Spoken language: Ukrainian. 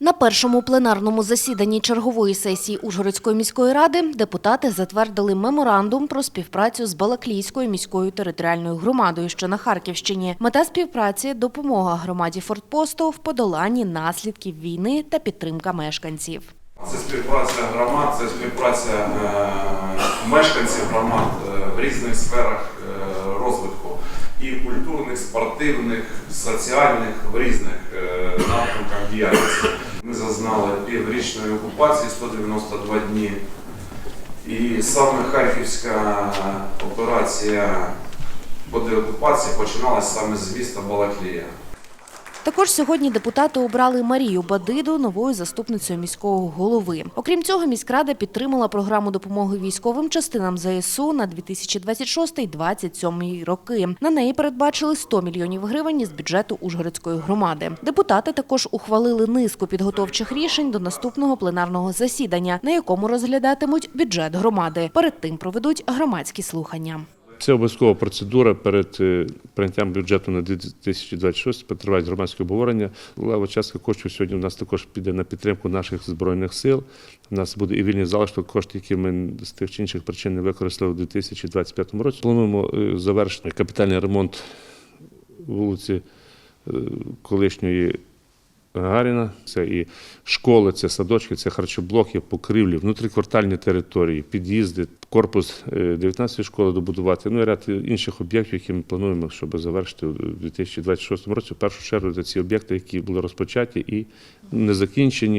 На першому пленарному засіданні чергової сесії Ужгородської міської ради депутати затвердили меморандум про співпрацю з Балаклійською міською територіальною громадою, що на Харківщині. Мета співпраці допомога громаді Фортпосту в подоланні наслідків війни та підтримка мешканців. Це співпраця громад, це співпраця е, мешканців громад е, в різних сферах е, розвитку і культурних, спортивних, соціальних в різних напрямках діяльності. Зазнали піврічної окупації 192 дні. І саме Харківська операція по деокупації починалася саме з міста Балаклія. Також сьогодні депутати обрали Марію Бадиду новою заступницею міського голови. Окрім цього, міськрада підтримала програму допомоги військовим частинам ЗСУ на 2026-2027 роки. На неї передбачили 100 мільйонів гривень із бюджету Ужгородської громади. Депутати також ухвалили низку підготовчих рішень до наступного пленарного засідання, на якому розглядатимуть бюджет громади. Перед тим проведуть громадські слухання. Це обов'язкова процедура перед е, прийняттям бюджету на 2026 Потривають громадське обговорення. Лева частка коштів сьогодні у нас також піде на підтримку наших збройних сил. У нас буде і вільний залишок коштів, які ми з тих чи інших причин не використали у 2025 році. Плануємо е, завершити капітальний ремонт вулиці е, колишньої Гагаріна. Це і школи, це садочки, це харчоблоки, покривлі, внутріквартальні території, під'їзди, корпус е, 19-ї школи добудувати. Ну і ряд інших об'єктів, які ми плануємо, щоб завершити у 2026 році. В першу чергу це ці об'єкти, які були розпочаті і не закінчені.